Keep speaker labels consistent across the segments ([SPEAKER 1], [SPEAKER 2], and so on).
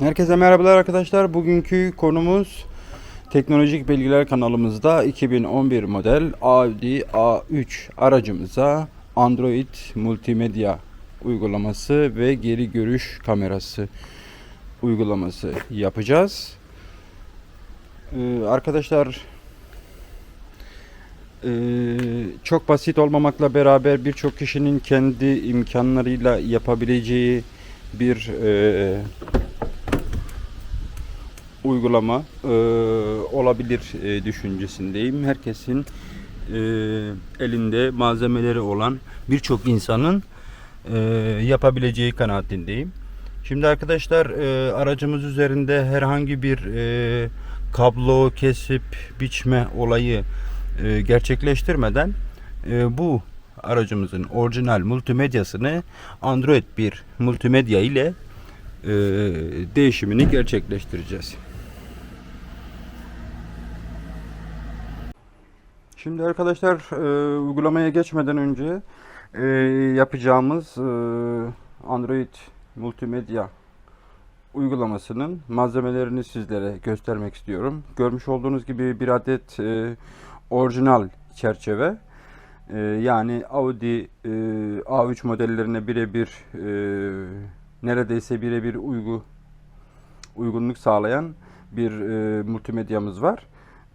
[SPEAKER 1] Herkese merhabalar arkadaşlar. Bugünkü konumuz Teknolojik Bilgiler kanalımızda 2011 model Audi A3 aracımıza Android multimedya uygulaması ve geri görüş kamerası uygulaması yapacağız. Ee, arkadaşlar ee, çok basit olmamakla beraber birçok kişinin kendi imkanlarıyla yapabileceği bir ee, uygulama e, olabilir e, düşüncesindeyim. Herkesin e, elinde malzemeleri olan birçok insanın e, yapabileceği kanaatindeyim. Şimdi arkadaşlar e, aracımız üzerinde herhangi bir e, kablo kesip biçme olayı e, gerçekleştirmeden e, bu aracımızın orijinal multimedyasını Android bir multimedya ile e, değişimini gerçekleştireceğiz. Şimdi arkadaşlar e, uygulamaya geçmeden önce e, yapacağımız e, Android multimedya uygulamasının malzemelerini sizlere göstermek istiyorum. Görmüş olduğunuz gibi bir adet e, orijinal çerçeve e, yani Audi e, A3 modellerine birebir e, neredeyse birebir uygu uygunluk sağlayan bir e, multimedyamız var.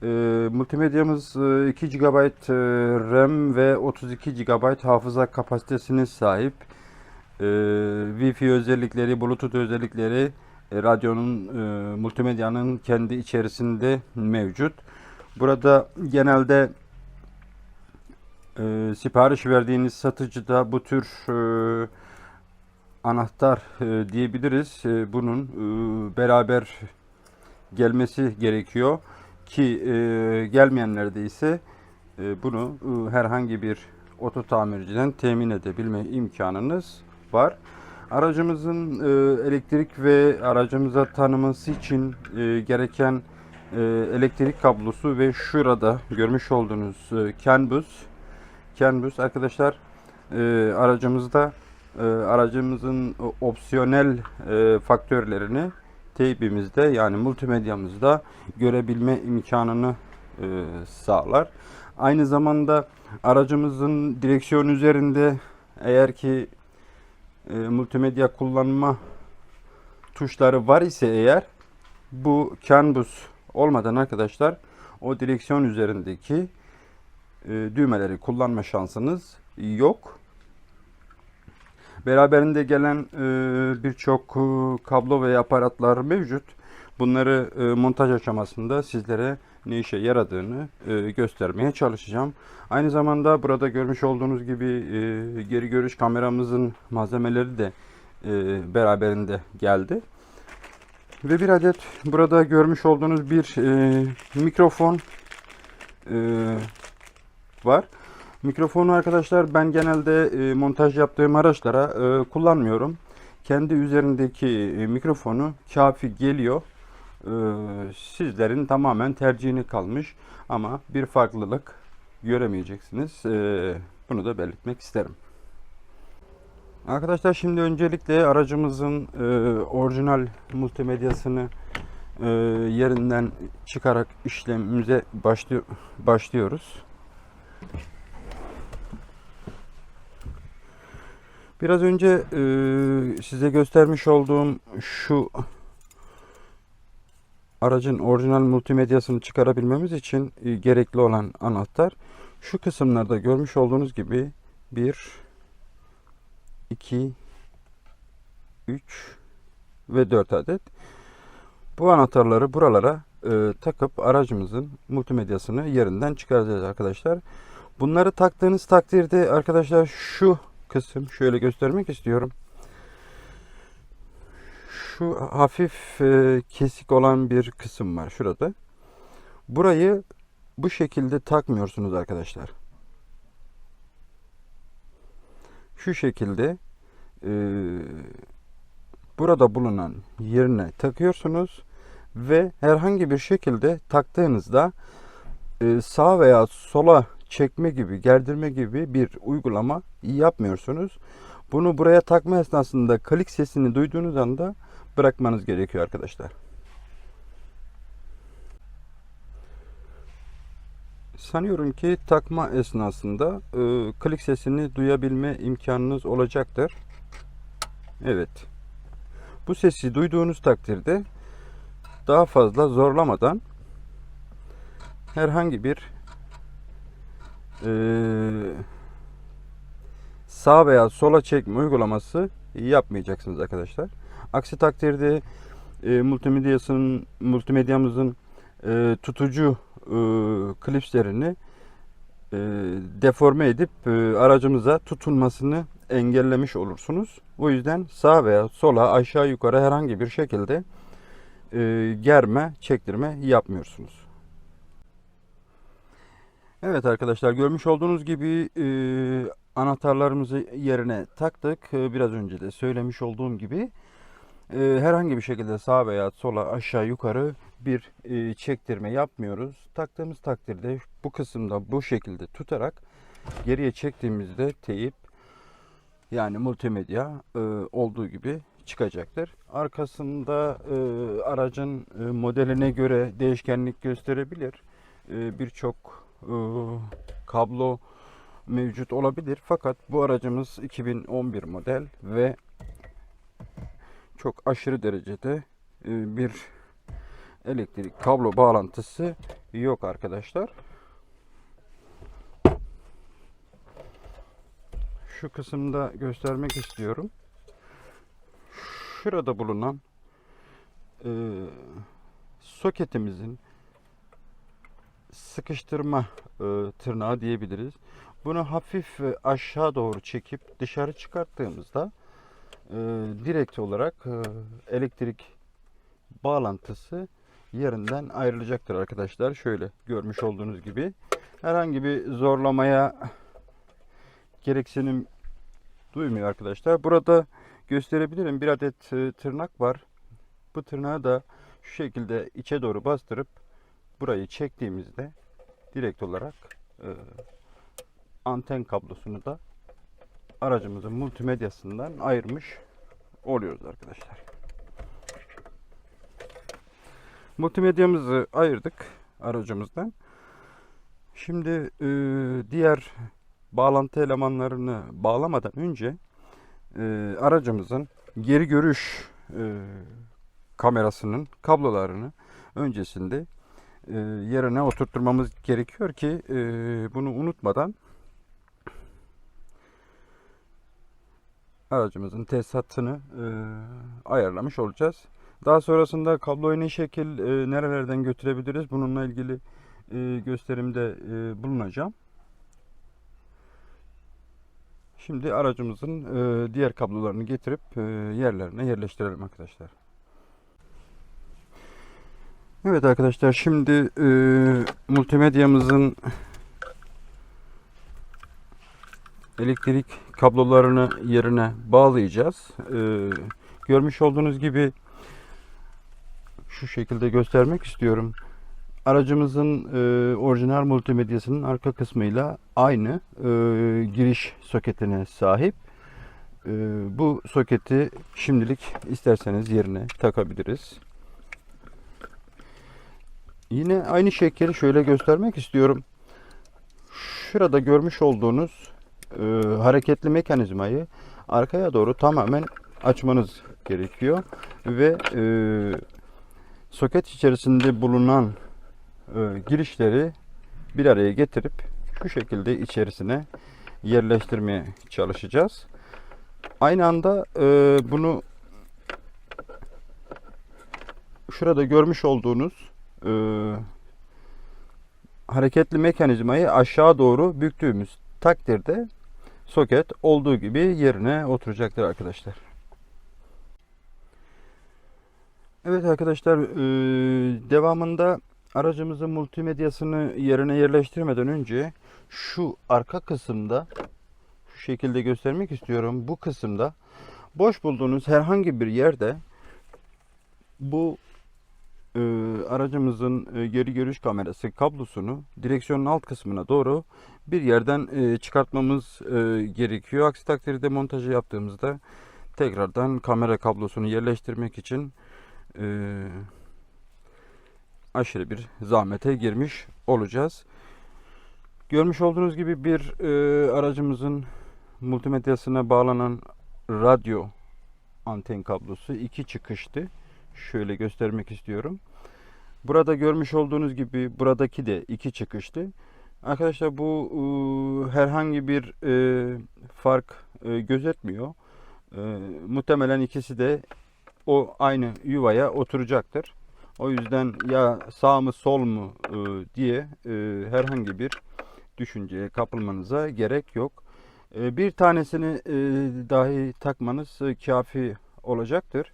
[SPEAKER 1] E, multimedyamız e, 2 GB e, RAM ve 32 GB hafıza kapasitesine sahip. E, Wi-Fi özellikleri, Bluetooth özellikleri e, radyonun, e, multimedyanın kendi içerisinde mevcut. Burada genelde sipariş verdiğiniz satıcıda bu tür anahtar diyebiliriz. Bunun beraber gelmesi gerekiyor ki e, gelmeyenlerde ise e, bunu e, herhangi bir oto tamirciden temin edebilme imkanınız var. Aracımızın e, elektrik ve aracımıza tanıması için e, gereken e, elektrik kablosu ve şurada görmüş olduğunuz e, CAN bus CAN bus arkadaşlar e, aracımızda e, aracımızın opsiyonel e, faktörlerini teybimizde yani multimedyamızda görebilme imkanını e, sağlar. Aynı zamanda aracımızın direksiyon üzerinde eğer ki e, multimedya kullanma tuşları var ise eğer bu CAN bus olmadan arkadaşlar o direksiyon üzerindeki e, düğmeleri kullanma şansınız yok. Beraberinde gelen e, birçok e, kablo ve aparatlar mevcut. Bunları e, montaj aşamasında sizlere ne işe yaradığını göstermeye çalışacağım. Aynı zamanda burada görmüş olduğunuz gibi geri görüş kameramızın malzemeleri de beraberinde geldi. Ve bir adet burada görmüş olduğunuz bir mikrofon var. Mikrofonu arkadaşlar ben genelde e, montaj yaptığım araçlara e, kullanmıyorum. Kendi üzerindeki e, mikrofonu kafi geliyor. E, sizlerin tamamen tercihini kalmış ama bir farklılık göremeyeceksiniz. E, bunu da belirtmek isterim. Arkadaşlar şimdi öncelikle aracımızın e, orijinal multimedyasını e, yerinden çıkarak işlemimize başlıyor, başlıyoruz. Biraz önce e, size göstermiş olduğum şu aracın orijinal multimedyasını çıkarabilmemiz için e, gerekli olan anahtar şu kısımlarda görmüş olduğunuz gibi 1 2 3 ve 4 adet bu anahtarları buralara e, takıp aracımızın multimedyasını yerinden çıkaracağız arkadaşlar. Bunları taktığınız takdirde arkadaşlar şu kısım şöyle göstermek istiyorum. Şu hafif e, kesik olan bir kısım var şurada. Burayı bu şekilde takmıyorsunuz arkadaşlar. Şu şekilde e, burada bulunan yerine takıyorsunuz ve herhangi bir şekilde taktığınızda e, sağa veya sola çekme gibi, gerdirme gibi bir uygulama yapmıyorsunuz. Bunu buraya takma esnasında klik sesini duyduğunuz anda bırakmanız gerekiyor arkadaşlar. Sanıyorum ki takma esnasında e, klik sesini duyabilme imkanınız olacaktır. Evet. Bu sesi duyduğunuz takdirde daha fazla zorlamadan herhangi bir sağ veya sola çekme uygulaması yapmayacaksınız arkadaşlar. Aksi takdirde e, multimedyasının multimedyamızın e, tutucu e, klipslerini e, deforme edip e, aracımıza tutunmasını engellemiş olursunuz. O yüzden sağ veya sola aşağı yukarı herhangi bir şekilde e, germe, çektirme yapmıyorsunuz. Evet arkadaşlar görmüş olduğunuz gibi e, anahtarlarımızı yerine taktık. E, biraz önce de söylemiş olduğum gibi e, herhangi bir şekilde sağ veya sola aşağı yukarı bir e, çektirme yapmıyoruz. Taktığımız takdirde bu kısımda bu şekilde tutarak geriye çektiğimizde teyip yani multimedya e, olduğu gibi çıkacaktır. Arkasında e, aracın e, modeline göre değişkenlik gösterebilir. E, Birçok kablo mevcut olabilir. Fakat bu aracımız 2011 model ve çok aşırı derecede e, bir elektrik kablo bağlantısı yok arkadaşlar. Şu kısımda göstermek istiyorum. Şurada bulunan e, soketimizin sıkıştırma e, tırnağı diyebiliriz. Bunu hafif e, aşağı doğru çekip dışarı çıkarttığımızda e, direkt olarak e, elektrik bağlantısı yerinden ayrılacaktır arkadaşlar. Şöyle görmüş olduğunuz gibi herhangi bir zorlamaya gereksinim duymuyor arkadaşlar. Burada gösterebilirim bir adet e, tırnak var. Bu tırnağı da şu şekilde içe doğru bastırıp burayı çektiğimizde direkt olarak e, anten kablosunu da aracımızın multimedyasından ayırmış oluyoruz arkadaşlar. Multimedyamızı ayırdık aracımızdan. Şimdi e, diğer bağlantı elemanlarını bağlamadan önce e, aracımızın geri görüş e, kamerasının kablolarını öncesinde e, yerine oturtturmamız gerekiyor ki e, bunu unutmadan aracımızın tesisatını e, ayarlamış olacağız. Daha sonrasında kabloyu ne şekil nerelerden götürebiliriz bununla ilgili gösterimde bulunacağım. Şimdi aracımızın diğer kablolarını getirip yerlerine yerleştirelim arkadaşlar. Evet arkadaşlar şimdi e, multimedyamızın elektrik kablolarını yerine bağlayacağız. E, görmüş olduğunuz gibi şu şekilde göstermek istiyorum. Aracımızın e, orijinal multimedyasının arka kısmıyla aynı e, giriş soketine sahip. E, bu soketi şimdilik isterseniz yerine takabiliriz. Yine aynı şekeri şöyle göstermek istiyorum. Şurada görmüş olduğunuz e, hareketli mekanizmayı arkaya doğru tamamen açmanız gerekiyor ve e, soket içerisinde bulunan e, girişleri bir araya getirip şu şekilde içerisine yerleştirmeye çalışacağız. Aynı anda e, bunu şurada görmüş olduğunuz e, hareketli mekanizmayı aşağı doğru büktüğümüz takdirde soket olduğu gibi yerine oturacaktır arkadaşlar. Evet arkadaşlar e, devamında aracımızın multimedyasını yerine yerleştirmeden önce şu arka kısımda şu şekilde göstermek istiyorum. Bu kısımda boş bulduğunuz herhangi bir yerde bu e, aracımızın e, geri görüş kamerası kablosunu direksiyonun alt kısmına doğru bir yerden e, çıkartmamız e, gerekiyor. Aksi takdirde montajı yaptığımızda tekrardan kamera kablosunu yerleştirmek için e, aşırı bir zahmete girmiş olacağız. Görmüş olduğunuz gibi bir e, aracımızın multimedyasına bağlanan radyo anten kablosu iki çıkıştı. Şöyle göstermek istiyorum. Burada görmüş olduğunuz gibi buradaki de iki çıkıştı. Arkadaşlar bu e, herhangi bir e, fark e, gözetmiyor. E, muhtemelen ikisi de o aynı yuvaya oturacaktır. O yüzden ya sağ mı sol mu e, diye e, herhangi bir düşünceye kapılmanıza gerek yok. E, bir tanesini e, dahi takmanız e, kafi olacaktır.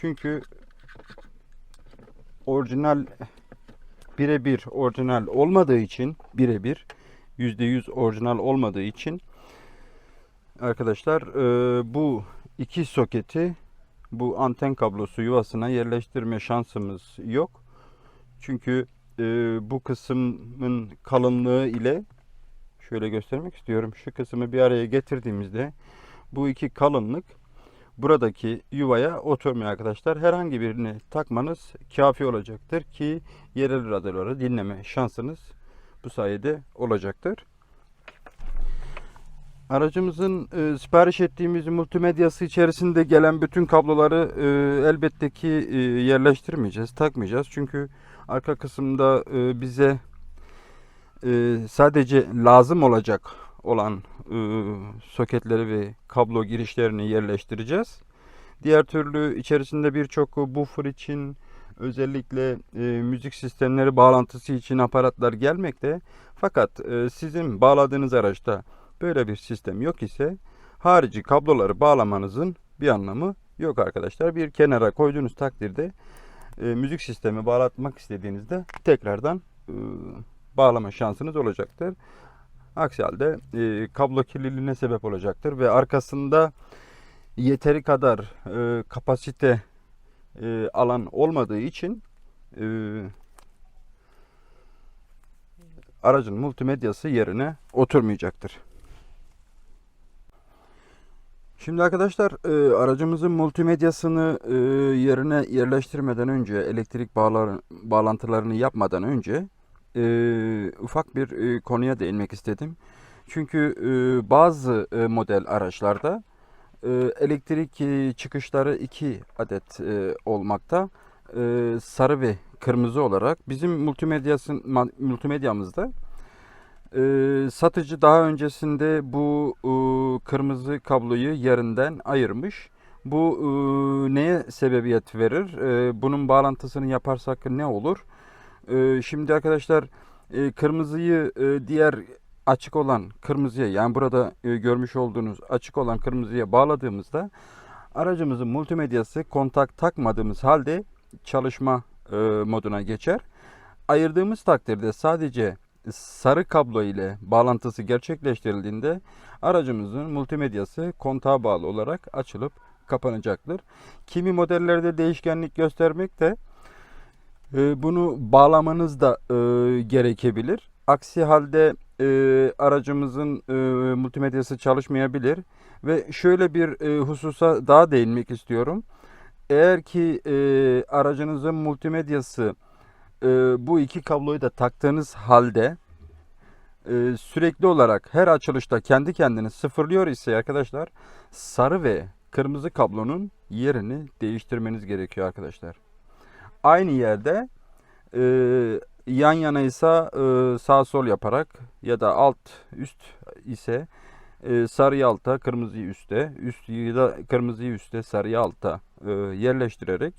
[SPEAKER 1] Çünkü orijinal birebir orijinal olmadığı için birebir %100 orijinal olmadığı için arkadaşlar e, bu iki soketi bu anten kablosu yuvasına yerleştirme şansımız yok. Çünkü e, bu kısmın kalınlığı ile şöyle göstermek istiyorum. Şu kısmı bir araya getirdiğimizde bu iki kalınlık buradaki yuvaya oturmuyor arkadaşlar. Herhangi birini takmanız kafi olacaktır ki yerel radyoları dinleme şansınız bu sayede olacaktır. Aracımızın e, sipariş ettiğimiz multimedyası içerisinde gelen bütün kabloları e, elbette ki e, yerleştirmeyeceğiz, takmayacağız. Çünkü arka kısımda e, bize e, sadece lazım olacak olan e, soketleri ve kablo girişlerini yerleştireceğiz. Diğer türlü içerisinde birçok buffer için özellikle e, müzik sistemleri bağlantısı için aparatlar gelmekte. Fakat e, sizin bağladığınız araçta böyle bir sistem yok ise harici kabloları bağlamanızın bir anlamı yok arkadaşlar. Bir kenara koyduğunuz takdirde müzik sistemi bağlatmak istediğinizde tekrardan bağlama şansınız olacaktır. Aksi halde e, kablo kirliliğine sebep olacaktır ve arkasında yeteri kadar e, kapasite e, alan olmadığı için e, aracın multimedyası yerine oturmayacaktır. Şimdi arkadaşlar e, aracımızın multimedyasını e, yerine yerleştirmeden önce elektrik bağlar, bağlantılarını yapmadan önce e, ufak bir e, konuya değinmek istedim. Çünkü e, bazı e, model araçlarda e, elektrik e, çıkışları iki adet e, olmakta. E, sarı ve kırmızı olarak bizim multimedyasın multimedyamızda e, satıcı daha öncesinde bu e, kırmızı kabloyu yerinden ayırmış. Bu e, neye sebebiyet verir? E, bunun bağlantısını yaparsak ne olur? E, şimdi arkadaşlar e, kırmızıyı e, diğer açık olan kırmızıya yani burada e, görmüş olduğunuz açık olan kırmızıya bağladığımızda aracımızın multimedyası kontak takmadığımız halde çalışma moduna geçer. Ayırdığımız takdirde sadece sarı kablo ile bağlantısı gerçekleştirildiğinde aracımızın multimedyası kontağa bağlı olarak açılıp kapanacaktır. Kimi modellerde değişkenlik göstermekte e, bunu bağlamanız da e, gerekebilir. Aksi halde e, aracımızın e, multimedyası çalışmayabilir ve şöyle bir hususa daha değinmek istiyorum. Eğer ki aracınızın multimedyası bu iki kabloyu da taktığınız halde sürekli olarak her açılışta kendi kendini sıfırlıyor ise arkadaşlar sarı ve kırmızı kablonun yerini değiştirmeniz gerekiyor arkadaşlar. Aynı yerde e, yan yana ise e, sağ sol yaparak ya da alt üst ise e, sarıyı alta kırmızıyı üste üst da kırmızıyı üste sarıyı alta e, yerleştirerek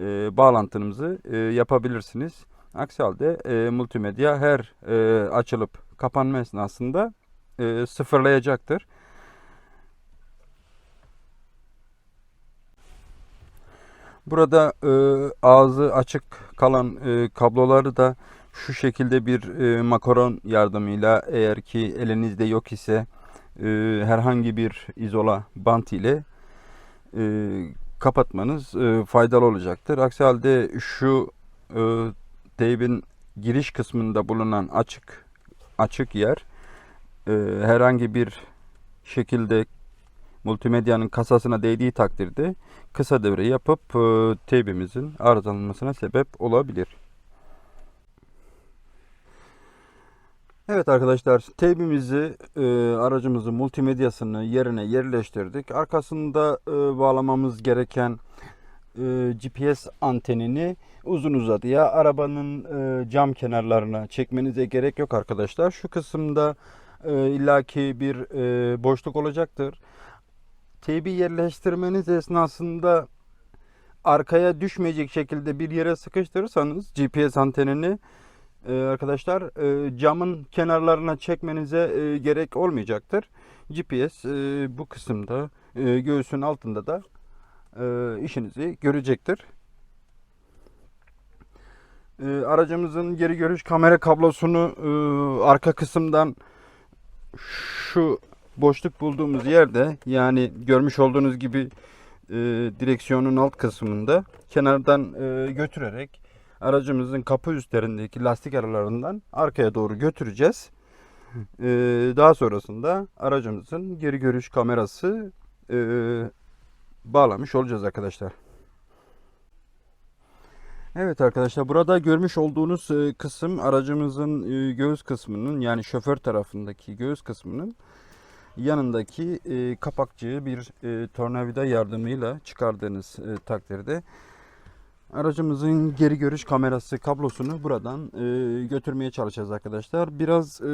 [SPEAKER 1] e, bağlantınızı e, yapabilirsiniz. Aksi halde e, multimedya her e, açılıp kapanma esnasında e, sıfırlayacaktır. Burada e, ağzı açık kalan e, kabloları da şu şekilde bir e, makaron yardımıyla eğer ki elinizde yok ise e, herhangi bir izola bant ile e, kapatmanız e, faydalı olacaktır. Aksi halde şu e, teybin giriş kısmında bulunan açık açık yer e, herhangi bir şekilde multimedyanın kasasına değdiği takdirde kısa devre yapıp e, teybimizin arızalanmasına sebep olabilir. Evet arkadaşlar teybimizi e, aracımızın multimedyasını yerine yerleştirdik. Arkasında e, bağlamamız gereken e, GPS antenini uzun uzadıya arabanın e, cam kenarlarına çekmenize gerek yok arkadaşlar. Şu kısımda e, illaki bir e, boşluk olacaktır. Teybi yerleştirmeniz esnasında arkaya düşmeyecek şekilde bir yere sıkıştırırsanız GPS antenini e, arkadaşlar e, camın kenarlarına çekmenize e, gerek olmayacaktır. GPS bu kısımda göğsün altında da işinizi görecektir. Aracımızın geri görüş kamera kablosunu arka kısımdan şu boşluk bulduğumuz yerde yani görmüş olduğunuz gibi e, direksiyonun alt kısmında kenardan e, götürerek aracımızın kapı üstlerindeki lastik aralarından arkaya doğru götüreceğiz. E, daha sonrasında aracımızın geri görüş kamerası e, bağlamış olacağız arkadaşlar. Evet arkadaşlar burada görmüş olduğunuz e, kısım aracımızın e, göğüs kısmının yani şoför tarafındaki göğüs kısmının yanındaki e, kapakçığı bir e, tornavida yardımıyla çıkardığınız e, takdirde aracımızın geri görüş kamerası kablosunu buradan e, götürmeye çalışacağız arkadaşlar. Biraz e,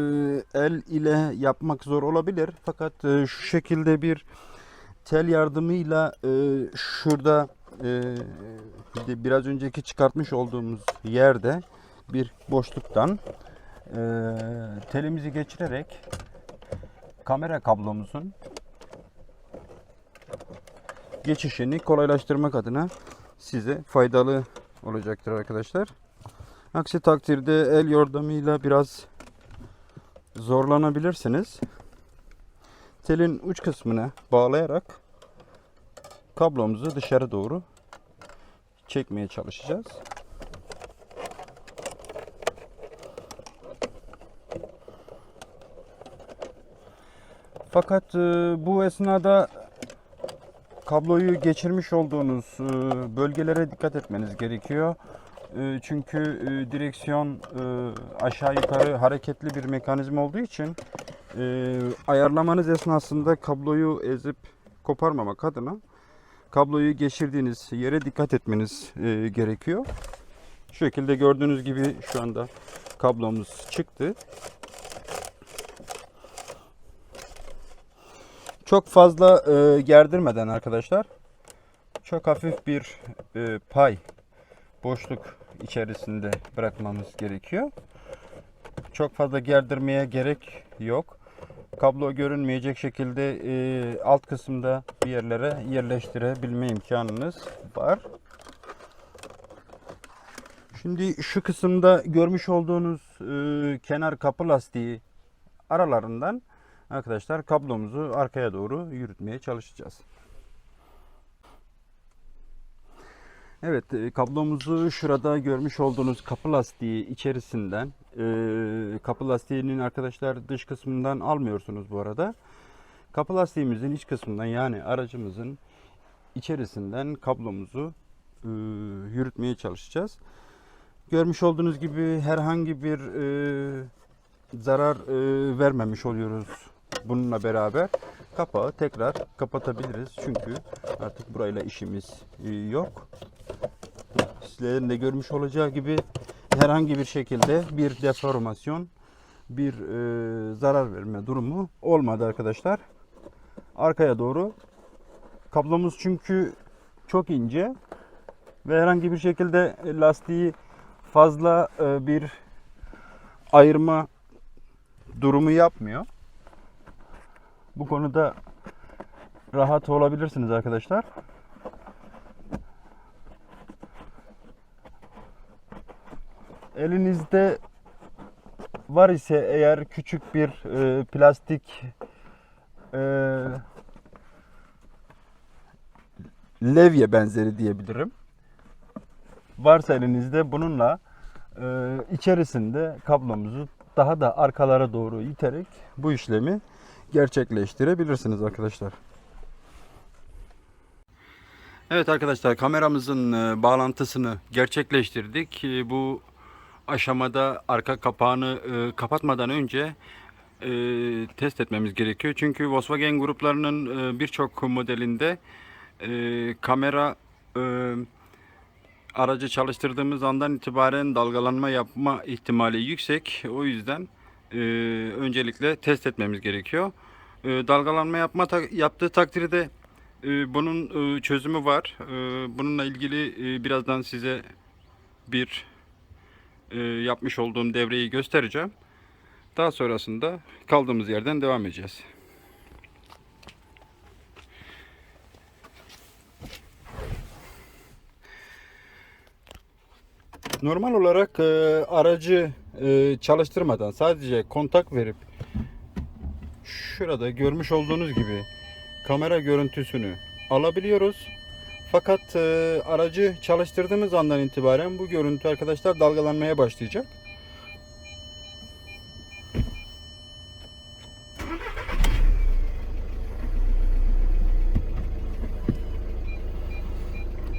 [SPEAKER 1] el ile yapmak zor olabilir fakat e, şu şekilde bir tel yardımıyla e, şurada e, biraz önceki çıkartmış olduğumuz yerde bir boşluktan e, telimizi geçirerek kamera kablomuzun geçişini kolaylaştırmak adına size faydalı olacaktır arkadaşlar. Aksi takdirde el yordamıyla biraz zorlanabilirsiniz. Telin uç kısmına bağlayarak kablomuzu dışarı doğru çekmeye çalışacağız. Fakat e, bu esnada kabloyu geçirmiş olduğunuz e, bölgelere dikkat etmeniz gerekiyor. E, çünkü direksiyon aşağı yukarı hareketli bir mekanizma olduğu için ayarlamanız esnasında kabloyu ezip koparmamak adına kabloyu geçirdiğiniz yere dikkat etmeniz gerekiyor. Şu şekilde gördüğünüz gibi şu anda kablomuz çıktı. Çok fazla e, gerdirmeden arkadaşlar çok hafif bir e, pay boşluk içerisinde bırakmamız gerekiyor. Çok fazla gerdirmeye gerek yok. Kablo görünmeyecek şekilde e, alt kısımda bir yerlere yerleştirebilme imkanınız var. Şimdi şu kısımda görmüş olduğunuz e, kenar kapı lastiği aralarından arkadaşlar kablomuzu arkaya doğru yürütmeye çalışacağız. Evet e, kablomuzu şurada görmüş olduğunuz kapı lastiği içerisinden e, kapı lastiğinin arkadaşlar dış kısmından almıyorsunuz bu arada. Kapı lastiğimizin iç kısmından yani aracımızın içerisinden kablomuzu e, yürütmeye çalışacağız. Görmüş olduğunuz gibi herhangi bir e, zarar vermemiş oluyoruz bununla beraber. Kapağı tekrar kapatabiliriz çünkü artık burayla işimiz e, yok sizlerin de görmüş olacağı gibi herhangi bir şekilde bir deformasyon, bir e, zarar verme durumu olmadı arkadaşlar. Arkaya doğru kablomuz çünkü çok ince ve herhangi bir şekilde lastiği fazla e, bir ayırma durumu yapmıyor. Bu konuda rahat olabilirsiniz arkadaşlar. elinizde var ise eğer küçük bir e, plastik e, levye benzeri diyebilirim. Varsa elinizde bununla e, içerisinde kablomuzu daha da arkalara doğru iterek bu işlemi gerçekleştirebilirsiniz arkadaşlar. Evet arkadaşlar kameramızın e, bağlantısını gerçekleştirdik. E, Bu aşamada arka kapağını e, kapatmadan önce test etmemiz gerekiyor. Çünkü Volkswagen gruplarının birçok modelinde kamera aracı çalıştırdığımız andan itibaren dalgalanma yapma ihtimali yüksek. O yüzden e, öncelikle test etmemiz gerekiyor. E, dalgalanma yapma ta- yaptığı takdirde e, bunun e, çözümü var. E, bununla ilgili e, birazdan size bir e, yapmış olduğum devreyi göstereceğim. Daha sonrasında kaldığımız yerden devam edeceğiz. Normal olarak e, aracı e, çalıştırmadan sadece kontak verip şurada görmüş olduğunuz gibi kamera görüntüsünü alabiliyoruz. Fakat e, aracı çalıştırdığımız andan itibaren bu görüntü arkadaşlar dalgalanmaya başlayacak.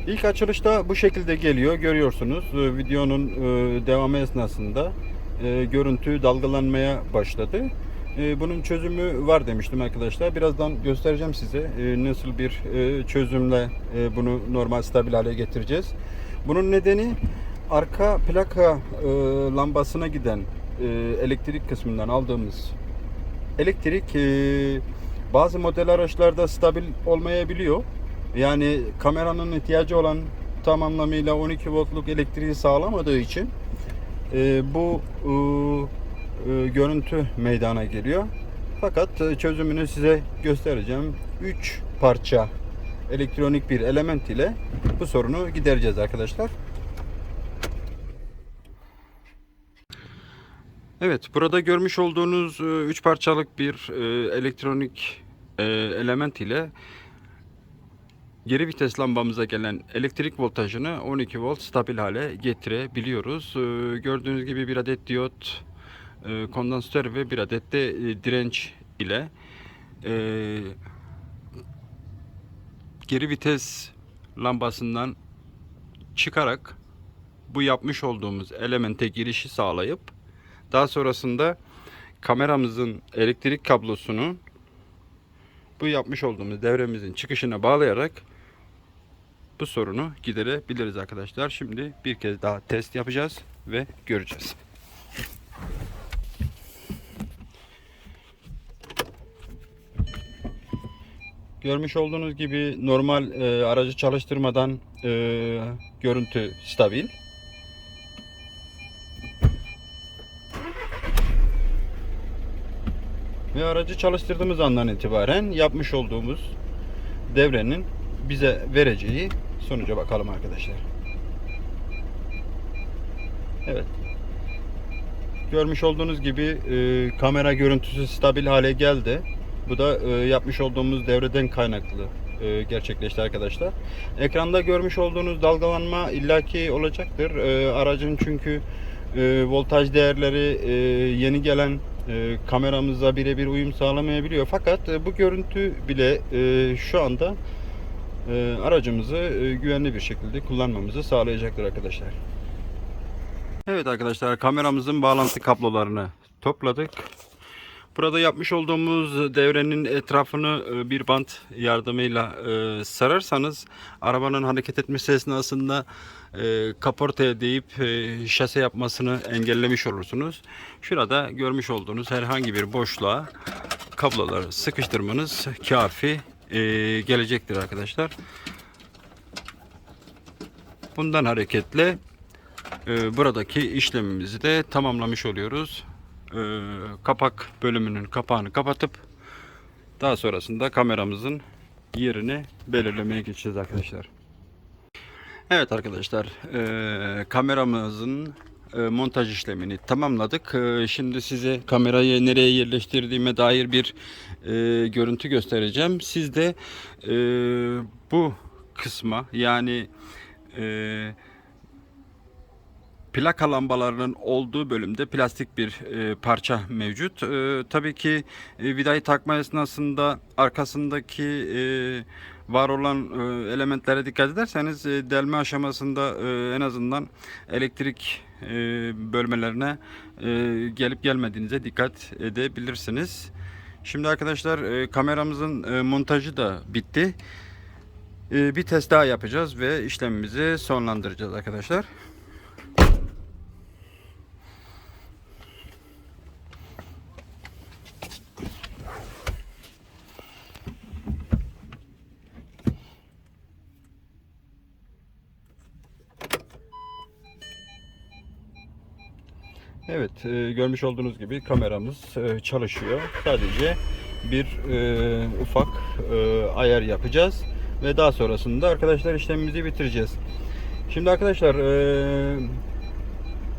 [SPEAKER 1] İlk açılışta bu şekilde geliyor. Görüyorsunuz e, videonun e, devamı esnasında e, görüntü dalgalanmaya başladı. E, Bunun çözümü var demiştim arkadaşlar. Birazdan göstereceğim size e, nasıl bir çözümle bunu normal stabil hale getireceğiz. Bunun nedeni arka plaka lambasına giden elektrik kısmından aldığımız elektrik bazı model araçlarda stabil olmayabiliyor. Yani kameranın ihtiyacı olan tam anlamıyla 12 voltluk elektriği sağlamadığı için e, bu e, e, görüntü meydana geliyor. Fakat e, çözümünü size göstereceğim. 3 parça elektronik bir element ile bu sorunu gidereceğiz arkadaşlar. Evet, burada görmüş olduğunuz 3 parçalık bir e, elektronik e, element ile geri vites lambamıza gelen elektrik voltajını 12 volt stabil hale getirebiliyoruz. E, gördüğünüz gibi bir adet diyot, e, kondansatör ve bir adet de e, direnç ile e, geri vites lambasından çıkarak bu yapmış olduğumuz elemente girişi sağlayıp daha sonrasında kameramızın elektrik kablosunu bu yapmış olduğumuz devremizin çıkışına bağlayarak bu sorunu giderebiliriz arkadaşlar. Şimdi bir kez daha test yapacağız ve göreceğiz. Görmüş olduğunuz gibi normal e, aracı çalıştırmadan e, görüntü stabil. Ve aracı çalıştırdığımız andan itibaren yapmış olduğumuz devrenin bize vereceği sonuca bakalım arkadaşlar. Evet. Görmüş olduğunuz gibi e, kamera görüntüsü stabil hale geldi. Bu da e, yapmış olduğumuz devreden kaynaklı e, gerçekleşti arkadaşlar. Ekranda görmüş olduğunuz dalgalanma illaki olacaktır. E, aracın çünkü e, voltaj değerleri e, yeni gelen e, kameramıza birebir uyum sağlamayabiliyor. Fakat e, bu görüntü bile e, şu anda aracımızı e, güvenli bir şekilde kullanmamızı sağlayacaktır arkadaşlar. Evet arkadaşlar kameramızın bağlantı kablolarını topladık. Burada yapmış olduğumuz devrenin etrafını e, bir bant yardımıyla e, sararsanız arabanın hareket etmesi esnasında kaportaya değip e, şase yapmasını engellemiş olursunuz. Şurada görmüş olduğunuz herhangi bir boşluğa kabloları sıkıştırmanız kafi e, gelecektir arkadaşlar. Bundan hareketle e, buradaki işlemimizi de tamamlamış oluyoruz. E, kapak bölümünün kapağını kapatıp daha sonrasında kameramızın yerini belirlemeye geçeceğiz arkadaşlar. Evet arkadaşlar e, kameramızın e, montaj işlemini tamamladık. E, şimdi size kamerayı nereye yerleştirdiğime dair bir e, görüntü göstereceğim. Siz de e, bu kısma yani e, plaka lambalarının olduğu bölümde plastik bir e, parça mevcut. E, tabii ki e, vidayı takma esnasında arkasındaki e, var olan e, elementlere dikkat ederseniz e, delme aşamasında e, en azından elektrik e, bölmelerine e, gelip gelmediğinize dikkat edebilirsiniz. Şimdi arkadaşlar e, kameramızın e, montajı da bitti. E, bir test daha yapacağız ve işlemimizi sonlandıracağız arkadaşlar. Evet, e, görmüş olduğunuz gibi kameramız e, çalışıyor. Sadece bir e, ufak e, ayar yapacağız ve daha sonrasında arkadaşlar işlemimizi bitireceğiz. Şimdi arkadaşlar e,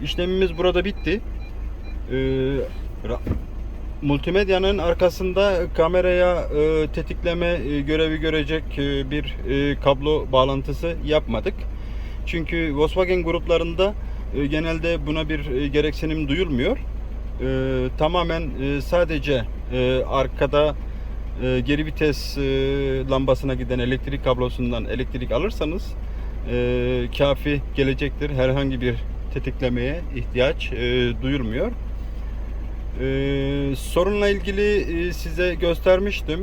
[SPEAKER 1] işlemimiz burada bitti. E, multimedyanın arkasında kameraya e, tetikleme e, görevi görecek e, bir e, kablo bağlantısı yapmadık. Çünkü Volkswagen gruplarında e, genelde buna bir e, gereksinim duyulmuyor. E, tamamen sadece arkada geri vites lambasına giden elektrik kablosundan elektrik alırsanız kafi gelecektir. Herhangi bir tetiklemeye ihtiyaç e, duyulmuyor. Sorunla ilgili size göstermiştim.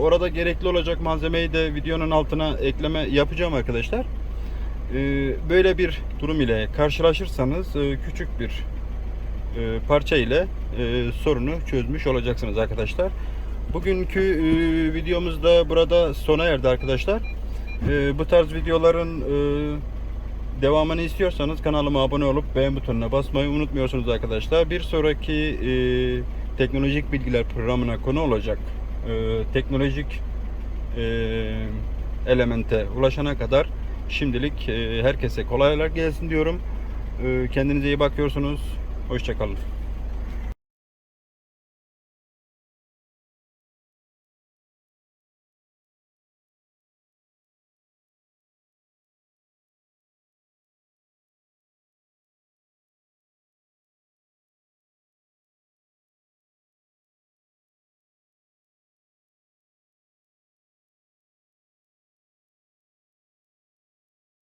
[SPEAKER 1] Orada gerekli olacak malzemeyi de videonun altına ekleme yapacağım arkadaşlar. Ee, böyle bir durum ile karşılaşırsanız e, küçük bir e, parça ile e, sorunu çözmüş olacaksınız arkadaşlar. Bugünkü videomuz da burada sona erdi arkadaşlar. Bu tarz videoların devamını istiyorsanız kanalıma abone olup beğen butonuna basmayı unutmuyorsunuz arkadaşlar. Bir sonraki teknolojik bilgiler programına konu olacak teknolojik elemente ulaşana kadar şimdilik e, herkese kolaylar gelsin diyorum. E, kendinize iyi bakıyorsunuz. Hoşçakalın.